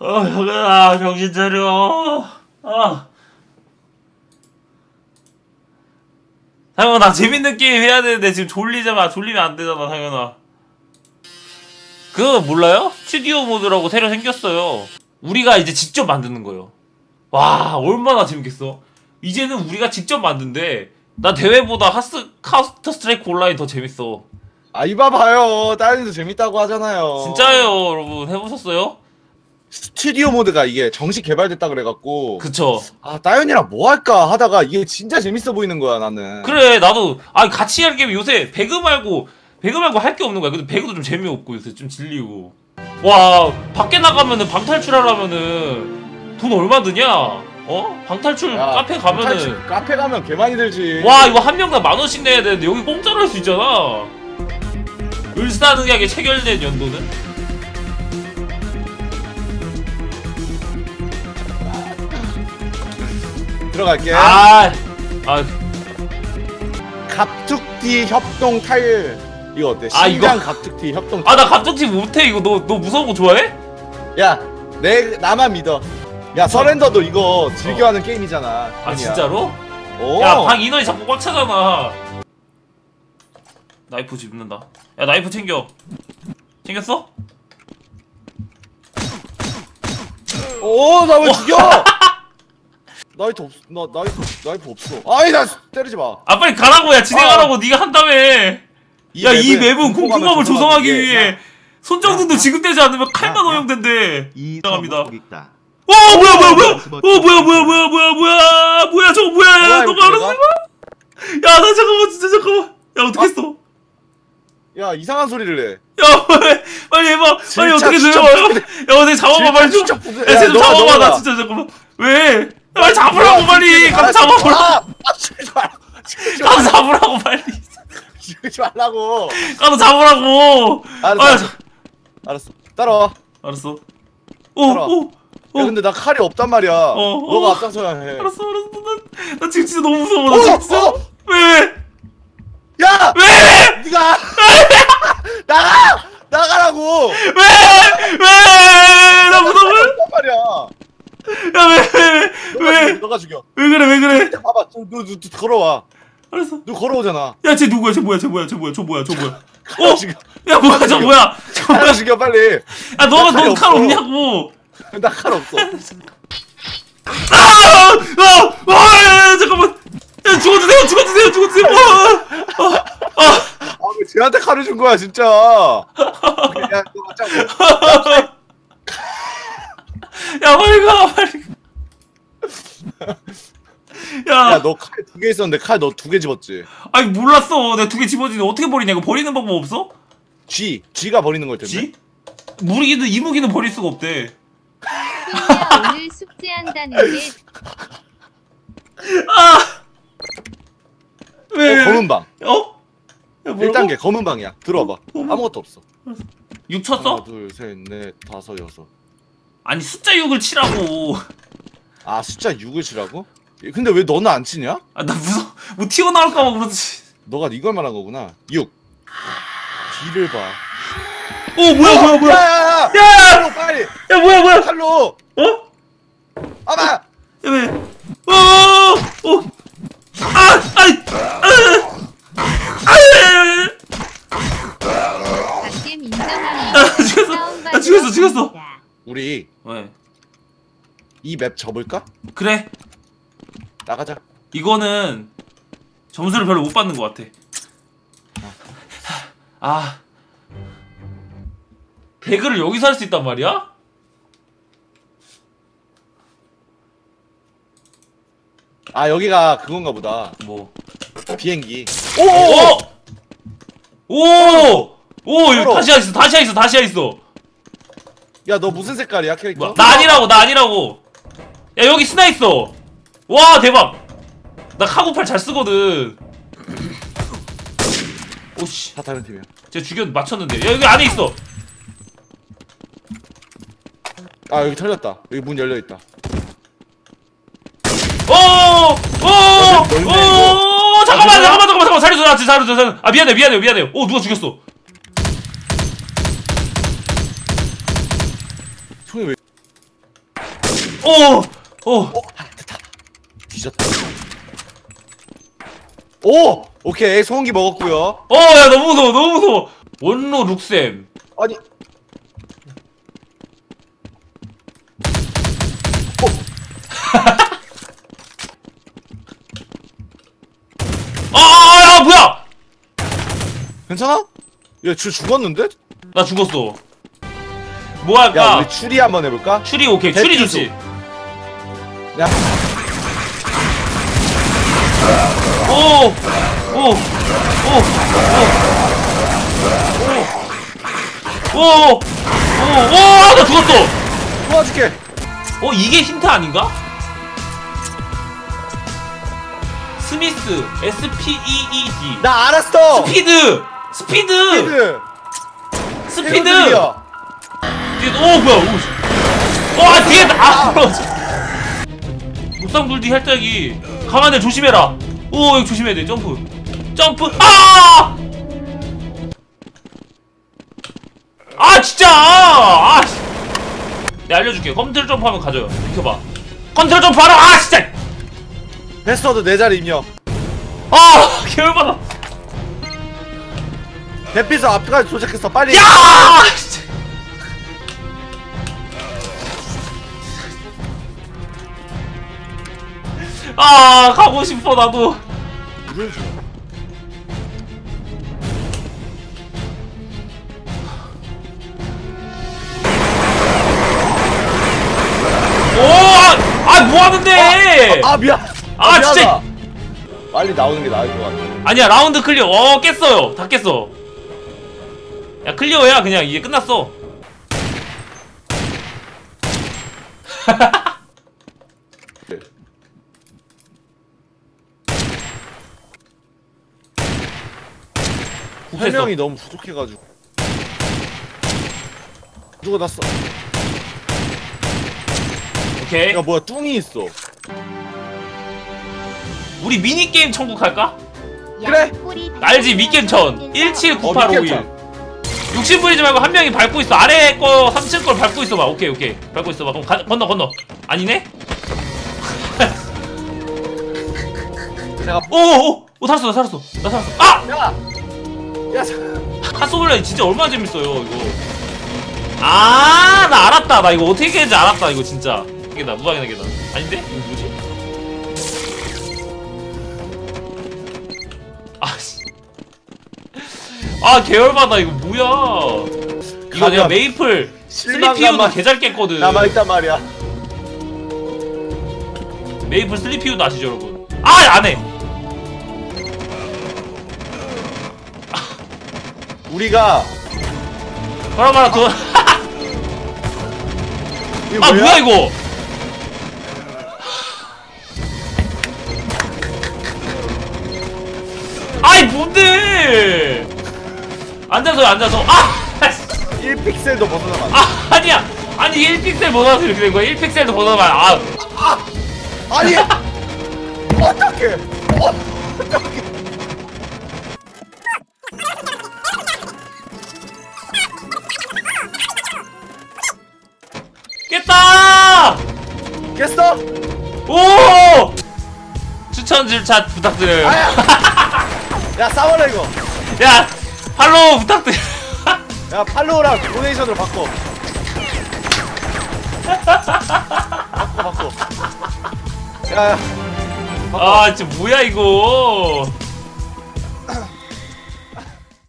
어, 형아, 정신 차려. 아. 상현아, 나 재밌는 게임 해야 되는데 지금 졸리잖아. 졸리면 안 되잖아, 상현아. 그거 몰라요? 스튜디오 모드라고 새로 생겼어요. 우리가 이제 직접 만드는 거예요. 와, 얼마나 재밌겠어. 이제는 우리가 직접 만든대. 나 대회보다 하스, 카우스터 스트라이크 온라인 더 재밌어. 아 이봐 봐요 따윤이도 재밌다고 하잖아요 진짜예요, 여러분. 해보셨어요? 스튜디오 모드가 이게 정식 개발됐다 그래갖고 그쵸. 아 따윤이랑 뭐 할까 하다가 이게 진짜 재밌어 보이는 거야 나는. 그래 나도. 아 같이 할 게임 요새 배그 말고 배그 말고 할 게 없는 거야. 근데 배그도 좀 재미없고 요새 좀 질리고. 와 밖에 나가면은 방탈출하려면은 돈 얼마 드냐? 어? 방탈출 야, 카페 가면은. 탈출- 카페 가면 개 많이 들지. 와 이거 한 명당 만 원씩 내야 되는데 여기 공짜로 할 수 있잖아. 을사늑약에 체결된 연도는 들어갈게 아아 아, 갑툭튀 협동 탈 이거 어때? 아, 이거- 갑툭튀 협동 아, 나 갑툭튀 못해 이거 너 너 무서운 거 좋아해? 야 내 나만 믿어 야 서렌더도 이거 즐겨하는 게임이잖아 아. 진짜로? 오. 야 방 인원이 자꾸 꽉 차잖아 나이프 집는다 야 나이프 챙겨 챙겼어? 오, 나왜 죽여? 나이트 없, 나 나이트 나이프 없어. 아이 나 때리지 마. 아 빨리 가라고 야 진행하라고 네가 한다며 야 이 맵은 공포감을 조성하기 위해 손정등도 지급되지 않으면 칼만 야, 야. 오염된대 이 인정합니다. 있다. 어 뭐야 뭐야 뭐야 어 뭐야 뭐야 뭐야 뭐야 뭐야 뭐야 저거 뭐야 야 뭐야, 너가 알아서 야나 잠깐만 진짜 잠깐만 야 어떻게 했어 야 이상한 소리를 해. 야 빨리 빨리 해봐 빨리 어떻게 진짜 돼요 야 어디 잡아봐 빨리 좀 진짜 부드- 야, 야, 쟤좀 너가, 잡아봐, 나. 진짜 잠깐만. 왜? 야, 빨리 잡으라고, 빨리! 아, 잡아보라! 아, 아, 마. 잡으라고, 빨리! 치지 말라고. 가서 잡으라고! 알았어. 아, 알았어. 따라와. 알았어. 오, 따라와. 오, 야 근데 나 칼이 없단 말이야. 어. 너가 앞장서야 해. 알았어, 알았어. 나, 나 지금 진짜 너무 무서워. 어, 나 지금 진짜. 어. 왜? 야, 왜? 네가 나가 나가라고. 왜? 왜? 나 무서워. 말이야. 야, 왜? 왜? 너가 왜? 죽여, 너가 죽여. 왜 그래, 왜 그래? 봐봐, 너, 너, 너, 너 걸어와. 알았어. 너 걸어오잖아. 야, 쟤 누구야? 쟤 뭐야? 쟤 뭐야? 쟤 뭐야? 저 뭐야? 저 뭐야? 칼 어? 죽여. 야, 뭐야? 저 뭐야? 저 뭐야? 칼 죽여 빨리. 야, 너가 칼이 너칼 없어. 없냐고! 나 칼 없어. 아! 아! 아! 야, 잠깐만! 야, 죽어주세요! 죽어주세요! 죽어주세요! 아! 아! 아! 아, 왜 쟤한테 칼을 준 거야, 진짜. 야, 너 맞자고. 야, 빨리 가! 빨리 가! 야, 야, 너 칼 두 개 있었는데 칼 너 두 개 집었지. 아니 몰랐어. 내가 두 개 집어지는데 어떻게 버리냐? 이거 버리는 방법 없어? G, G가 버리는 걸 텐데. 지? 무기는 이무기는 버릴 수가 없대. 소희야 오늘 숙제한다는데 아! 어, 왜? 검은 방. 어? 야, 뭐라고? 1단계 검은 방이야. 들어와봐. 아무것도 없어. 6 쳤어? 하나, 둘, 셋, 넷, 다섯, 여섯. 아니 숫자 6을 치라고. 아, 숫자 6을 치라고? 예, 근데 왜 너는 안 치냐? 아, 나 무서. 뭐 튀어나올까 봐 그렇지. 너가 이걸 말한 거구나. 6. D를 봐. 어, 뭐야, 뭐야, 뭐야. 야, 야, 야! 야! 칼로 빨리! 야, 뭐야, 뭐야. 칼로! 어? 아마! 야, 왜? 어! 어! 아! 아이! 아! 아! 갓겜 인정합니다. 아, 죽였어. 나 죽였어, 죽였어. 우리 왜? 이 맵 접을까? 그래. 나가자. 이거는 점수를 별로 못 받는 것 같아. 아. 배그를 여기서 할 수 있단 말이야? 아, 여기가 그건가 보다. 뭐. 비행기. 오! 오! 오! 이거 서로. 다시 있어, 다시 있어, 다시 있어. 야, 너 무슨 색깔이야, 캐릭터? 나 아니라고, 나 아니라고. 야, 여기 스나 있어. 와, 대박. 나 카고팔 잘 쓰거든. 오씨, 다 다른 팀이야. 제가 죽여 맞췄는데. 야, 여기 안에 있어. 아, 여기 털렸다. 여기 문 열려 있다. 오! 오! 넓네, 오! 이거. 잠깐만, 아, 잠깐만, 잠깐만, 잠깐만. 살려줘, 나 살려줘, 살려줘. 아, 미안해, 미안해, 미안해. 오, 누가 죽였어? 총이 왜? 오! 오! 어, 아, 됐다. 뒤졌다. 오, 오케이 소음기 먹었고요. 어, 야, 너무 무서워, 너무 무서워. 원로 룩셈. 아니, 아, 야, 뭐야! 괜찮아? 얘줄 죽었는데? 나 죽었어. 뭐 야, 할까? 우리 추리 한번 해볼까? 추리 오케이, 추리 대피소. 좋지. 야, 오! 오! 오! 오! 오! 오! 오! 오! 아, 나 죽었어! 도와줄게. 어, 이게 힌트 아닌가? 스미스, S-P-E-E-D. 나 알았어. 스피드! 스피드! 스피드. 스피드! 오, 뭐야, 오. 씨. 와, 뒤에, 아, 떨어져. 옥상불뒤 할짝이. 강하늘 조심해라. 오, 여기 조심해야 돼, 점프. 점프, 아! 아, 진짜! 아, 씨. 내가 알려줄게. 컨트롤 점프하면 가져요. 비켜봐. 컨트롤 점프 하라! 아, 진짜! 패스워드 내 자리 입력. 아, 개열받아. 대피소 앞까지 도착했어. 빨리. 야! 아 가고 싶어 나도. 오아 뭐하는데 아 미안. 아, 미안하다. 진짜. 빨리 나오는 게 나을 것 같아. 아니야 라운드 클리어 어 깼어요 다 깼어 야 클리어야 그냥 이제 끝났어 설명이 너무 부족해가지고. 누가 났어? 오케이 야 뭐야 뚱이 있어. 우리 미니게임 천국 할까? 그래. 알지 미겜천 179851 어, 욕심 부리지 말고 한 명이 밟고 있어 아래 거 3층 걸 밟고 있어 봐 오케이 오케이 밟고 있어 봐 그럼 가, 건너 건너 아니네? 내가 오오오 오, 살았어 나 살았어 나 살았어 아! 야. 야. 잠- 카소블라인 진짜 얼마나 재밌어요 이거. 아 나 알았다. 나 이거 어떻게 깨는지 알았다 이거 진짜. 계단 무방이나 계단 아닌데? 이거 뭐지? 아씨. 아 계열받아 이거 뭐야? 이거 내가 가면 메이플 슬리피우도 개잘 깼거든. 남아 있단 말이야. 메이플 슬리피우도 아시죠 여러분? 아 안 해 우리가 바라바라 더 이거 아 뭐야 이거 아이 뭔데 앉아서 앉아서 아! 씨. 1픽셀도 벗어나면 안 돼. 아 아니야 아니 1픽셀 못 와서 이렇게 된 거야 1픽셀도 못 와서 아 아니. 어떡해. 어떡해. 오 추천 줄차 부탁드려요 아야. 야 싸워라 이거. 야 팔로우 부탁드려 야 팔로우랑 도네이션으로 바꿔. 바꿔 바꿔. 야. 야. 바꿔. 아 진짜 뭐야 이거